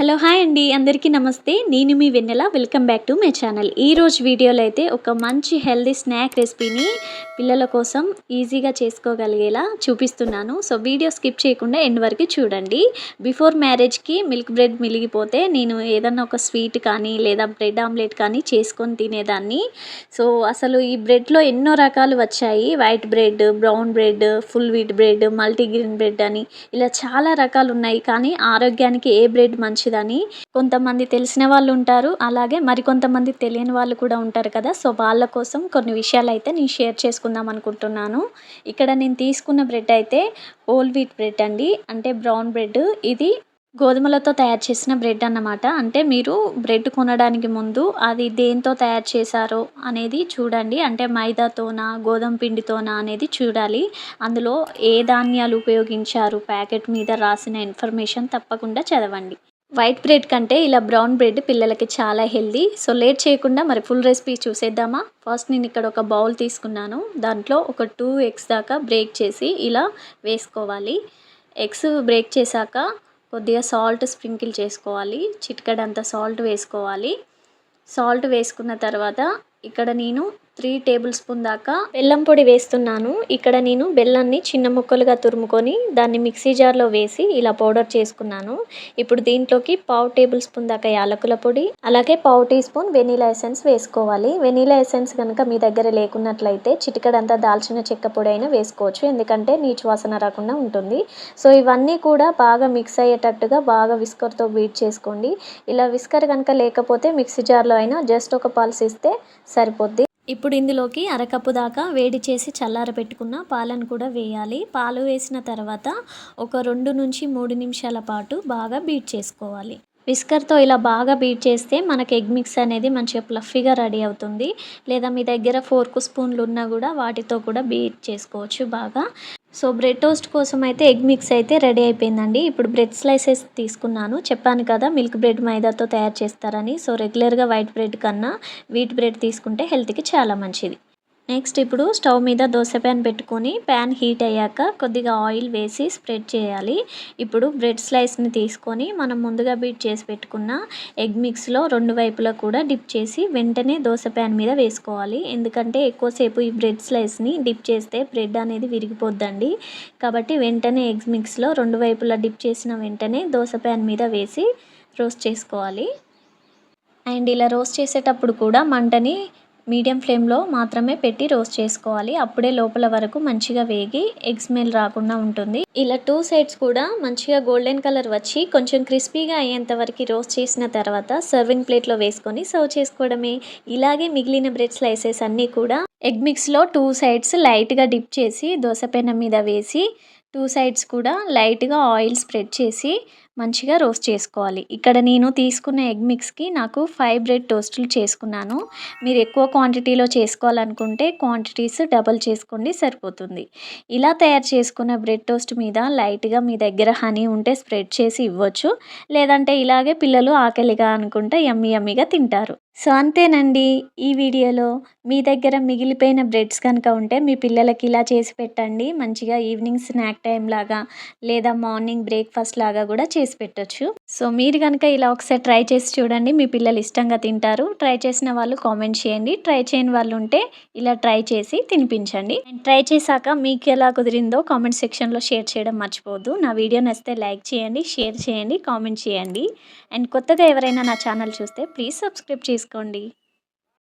Hello hi అండి. అందరికీ నమస్తే. నేను మీ Vennela. Welcome back to my channel. ఈరోజు వీడియోలో అయితే ఒక మంచి హెల్దీ స్నాక్ రెసిపీని పిల్లల కోసం ఈజీగా చేసుకోగలిగేలా చూపిస్తున్నాను. సో వీడియో స్కిప్ చేయకుండా ఎండ్ వరకు చూడండి. బిఫోర్ మ్యారేజ్కి మిల్క్ బ్రెడ్ మిలిగిపోతే నేను ఏదన్నా ఒక స్వీట్ కానీ లేదా బ్రెడ్ ఆమ్లెట్ కానీ చేసుకొని తినేదాన్ని. సో అసలు ఈ బ్రెడ్లో ఎన్నో రకాలు వచ్చాయి. White bread brown bread full wheat bread multigrain bread అని ఇలా చాలా రకాలు ఉన్నాయి. కానీ ఆరోగ్యానికి ఏ బ్రెడ్ మంచిదని. కొంతమంది తెలిసిన వాళ్ళు ఉంటారు. అలాగే మరికొంతమంది తెలియని వాళ్ళు కూడా ఉంటారు కదా. సో వాళ్ళ కోసం కొన్ని విషయాలు అయితే నేను షేర్ చేసుకుందాం అనుకుంటున్నాను. ఇక్కడ నేను తీసుకున్న బ్రెడ్ అయితే ఓల్ వీట్ బ్రెడ్ అండి. అంటే బ్రౌన్ బ్రెడ్. ఇది గోధుమలతో తయారు చేసిన బ్రెడ్ అన్నమాట. అంటే మీరు బ్రెడ్ కొనడానికి ముందు అది దేంతో తయారు చేశారో అనేది చూడండి. అంటే మైదాతోనా గోధుమ పిండితోనా అనేది చూడాలి. అందులో ఏ ధాన్యాలు ఉపయోగించారు? ప్యాకెట్ మీద రాసిన ఇన్ఫర్మేషన్ తప్పకుండా చదవండి. వైట్ బ్రెడ్ కంటే ఇలా బ్రౌన్ బ్రెడ్ పిల్లలకి చాలా హెల్దీ. సో లేట్ చేయకుండా మరి ఫుల్ రెసిపీ చూసేద్దామా? ఫస్ట్ నేను ఇక్కడ ఒక బౌల్ తీసుకున్నాను. దాంట్లో ఒక టూ ఎగ్స్ దాకా బ్రేక్ చేసి ఇలా వేసుకోవాలి. ఎగ్స్ బ్రేక్ చేశాక కొద్దిగా సాల్ట్ స్ప్రింకిల్ చేసుకోవాలి. చిటికడంత సాల్ట్ వేసుకోవాలి. సాల్ట్ వేసుకున్న తర్వాత ఇక్కడ నేను త్రీ టేబుల్ స్పూన్ దాకా బెల్లం పొడి వేస్తున్నాను. ఇక్కడ నేను బెల్లాన్ని చిన్న ముక్కలుగా తురుముకొని దాన్ని మిక్సీ జార్లో వేసి ఇలా పౌడర్ చేసుకున్నాను. ఇప్పుడు దీంట్లోకి పావు టేబుల్ స్పూన్ దాకా యాలకుల పొడి అలాగే పావు టీ స్పూన్ వెనీలా ఎసెన్స్ వేసుకోవాలి. వెనీలా ఎసెన్స్ కనుక మీ దగ్గర లేకున్నట్లయితే చిటికడంతా దాల్చిన చెక్క పొడి అయినా వేసుకోవచ్చు. ఎందుకంటే నీచు వాసన రాకుండా ఉంటుంది. సో ఇవన్నీ కూడా బాగా మిక్స్ అయ్యేటట్టుగా బాగా విస్కర్తో బీట్ చేసుకోండి. ఇలా విస్కర్ కనుక లేకపోతే మిక్సీ జార్లో అయినా జస్ట్ ఒక పల్స్ ఇస్తే సరిపోద్ది. ఇప్పుడు ఇందులోకి అరకప్పు దాకా వేడి చేసి చల్లారబెట్టుకున్న పాలను కూడా వేయాలి. పాలు వేసిన తర్వాత ఒక రెండు నుంచి మూడు నిమిషాల పాటు బాగా బీట్ చేసుకోవాలి. విస్కర్తో ఇలా బాగా బీట్ చేస్తే మనకి ఎగ్ మిక్స్ అనేది మంచిగా ప్లఫీగా రెడీ అవుతుంది. లేదా మీ దగ్గర ఫోర్క్ స్పూన్లు ఉన్నా కూడా వాటితో కూడా బీట్ చేసుకోవచ్చు బాగా. సో బ్రెడ్ టోస్ట్ కోసం అయితే ఎగ్ మిక్స్ అయితే రెడీ అయిపోయిందండి. ఇప్పుడు బ్రెడ్ స్లైసెస్ తీసుకున్నాను. చెప్పాను కదా మిల్క్ బ్రెడ్ మైదాతో తయారు చేస్తారని. సో రెగ్యులర్గా వైట్ బ్రెడ్ కన్నా వీట్ బ్రెడ్ తీసుకుంటే హెల్త్కి చాలా మంచిది. నెక్స్ట్ ఇప్పుడు స్టవ్ మీద దోశ ప్యాన్ పెట్టుకొని ప్యాన్ హీట్ అయ్యాక కొద్దిగా ఆయిల్ వేసి స్ప్రెడ్ చేయాలి. ఇప్పుడు బ్రెడ్ స్లైస్ని తీసుకొని మనం ముందుగా బీట్ చేసి పెట్టుకున్న ఎగ్ మిక్స్లో రెండు వైపులా కూడా డిప్ చేసి వెంటనే దోశ ప్యాన్ మీద వేసుకోవాలి. ఎందుకంటే ఎక్కువసేపు ఈ బ్రెడ్ స్లైస్ని డిప్ చేస్తే బ్రెడ్ అనేది విరిగిపోద్దండి. కాబట్టి వెంటనే ఎగ్ మిక్స్లో రెండు వైపులా డిప్ చేసిన వెంటనే దోశ ప్యాన్ మీద వేసి రోస్ట్ చేసుకోవాలి. అండ్ ఇలా రోస్ట్ చేసేటప్పుడు కూడా మంటని మీడియం ఫ్లేమ్లో మాత్రమే పెట్టి రోస్ట్ చేసుకోవాలి. అప్పుడే లోపల వరకు మంచిగా వేగి ఎగ్ స్మెల్ రాకుండా ఉంటుంది. ఇలా టూ సైడ్స్ కూడా మంచిగా గోల్డెన్ కలర్ వచ్చి కొంచెం క్రిస్పీగా అయ్యేంత వరకు రోస్ట్ చేసిన తర్వాత సర్వింగ్ ప్లేట్లో వేసుకొని సర్వ్ చేసుకోవడమే. ఇలాగే మిగిలిన బ్రెడ్ స్లైసెస్ అన్నీ కూడా ఎగ్ మిక్స్లో టూ సైడ్స్ లైట్గా డిప్ చేసి దోశ పెనం మీద వేసి టూ సైడ్స్ కూడా లైట్గా ఆయిల్ స్ప్రెడ్ చేసి మంచిగా రోస్ట్ చేసుకోవాలి. ఇక్కడ నేను తీసుకున్న ఎగ్ మిక్స్కి నాకు ఫైవ్ బ్రెడ్ టోస్టులు చేసుకున్నాను. మీరు ఎక్కువ క్వాంటిటీలో చేసుకోవాలనుకుంటే క్వాంటిటీస్ డబల్ చేసుకోండి సరిపోతుంది. ఇలా తయారు చేసుకున్న బ్రెడ్ టోస్ట్ మీద లైట్గా మీ దగ్గర హనీ ఉంటే స్ప్రెడ్ చేసి ఇవ్వచ్చు. లేదంటే ఇలాగే పిల్లలు ఆకలిగా అనుకుంటే యమ్మి యమ్మిగా తింటారు. సో అంతేనండి ఈ వీడియోలో. మీ దగ్గర మిగిలిపోయిన బ్రెడ్స్ కనుక ఉంటే మీ పిల్లలకి ఇలా చేసి పెట్టండి. మంచిగా ఈవినింగ్ స్నాక్ టైం లాగా లేదా మార్నింగ్ బ్రేక్ఫాస్ట్ లాగా కూడా చేసి పెట్టచ్చు. సో మీరు కనుక ఇలా ఒకసారి ట్రై చేసి చూడండి. మీ పిల్లలు ఇష్టంగా తింటారు. ట్రై చేసిన వాళ్ళు కామెంట్ చేయండి. ట్రై చేయని వాళ్ళు ఉంటే ఇలా ట్రై చేసి తినిపించండి. అండ్ ట్రై చేశాక మీకు ఎలా కుదిరిందో కామెంట్ సెక్షన్లో షేర్ చేయడం మర్చిపోవద్దు. నా వీడియో నచ్చితే లైక్ చేయండి షేర్ చేయండి కామెంట్ చేయండి. అండ్ కొత్తగా ఎవరైనా నా ఛానల్ చూస్తే ప్లీజ్ సబ్స్క్రైబ్ చేసుకోండి.